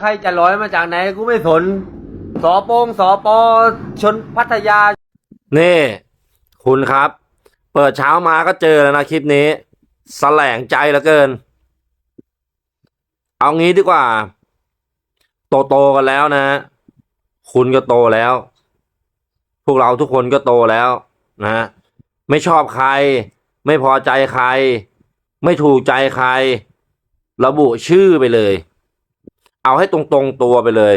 ใครจะร้อยมาจากไหนกูไม่สน สอโปงสอปอชนพัทยา นี่ คุณครับ เปิดเช้ามาก็เจอแล้วนะคลิปนี้ แสลงใจเหลือเกิน เอางี้ดีกว่า โตโตๆกันแล้วนะ คุณก็โตแล้ว พวกเราทุกคนก็โตแล้วนะไม่ชอบใคร ไม่พอใจใคร ไม่ถูกใจใคร ระบุชื่อไปเลย เอาให้ตรงตรงๆตัวไปเลย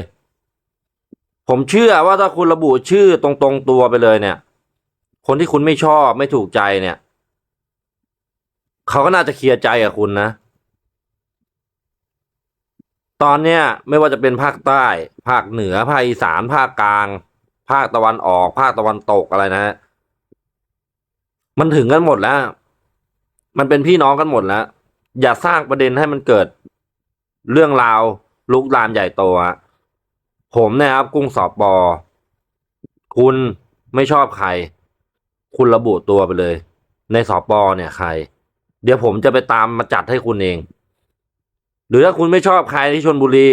ผมเชื่อว่าถ้าคุณระบุชื่อตรงตรงๆตัวไปเลยเนี่ย คนที่คุณไม่ชอบไม่ถูกใจเนี่ยเขาก็น่าจะเคลียร์ใจกับคุณนะ ตอนเนี้ยไม่ว่าจะเป็นภาคใต้ ภาคเหนือภาคอีสานภาคกลาง ภาคตะวันออก ภาคตะวันตกอะไรนะฮะมันถึงกันหมดแล้ว มันเป็นพี่น้องกันหมดแล้ว อย่าสร้างประเด็นให้มันเกิดเรื่องราว ลุกลามใหญ่โตอะผมเนะครับกุ้งสอบปอคุณไม่ชอบใคร คุณระบุตัวไปเลย ในสอบปอเนี่ยใคร เดี๋ยวผมจะไปตามมาจัดให้คุณเอง หรือถ้าคุณไม่ชอบใครที่ชนบุรี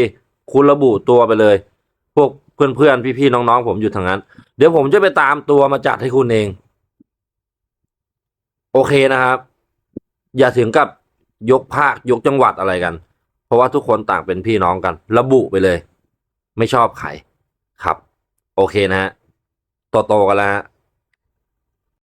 คุณระบุตัวไปเลย พวกเพื่อนๆพี่ๆน้องๆผมอยู่ทางนั้น เดี๋ยวผมจะไปตามตัวมาจัดให้คุณเอง โอเคนะครับ อย่าถึงกับยกภาคยกจังหวัดอะไรกัน ราะว่าทุกคนต่างเป็นพี่น้องกัน ระบุไปเลย ไม่ชอบใครครับ โอเคนะฮะโตๆกันแล้วฮะ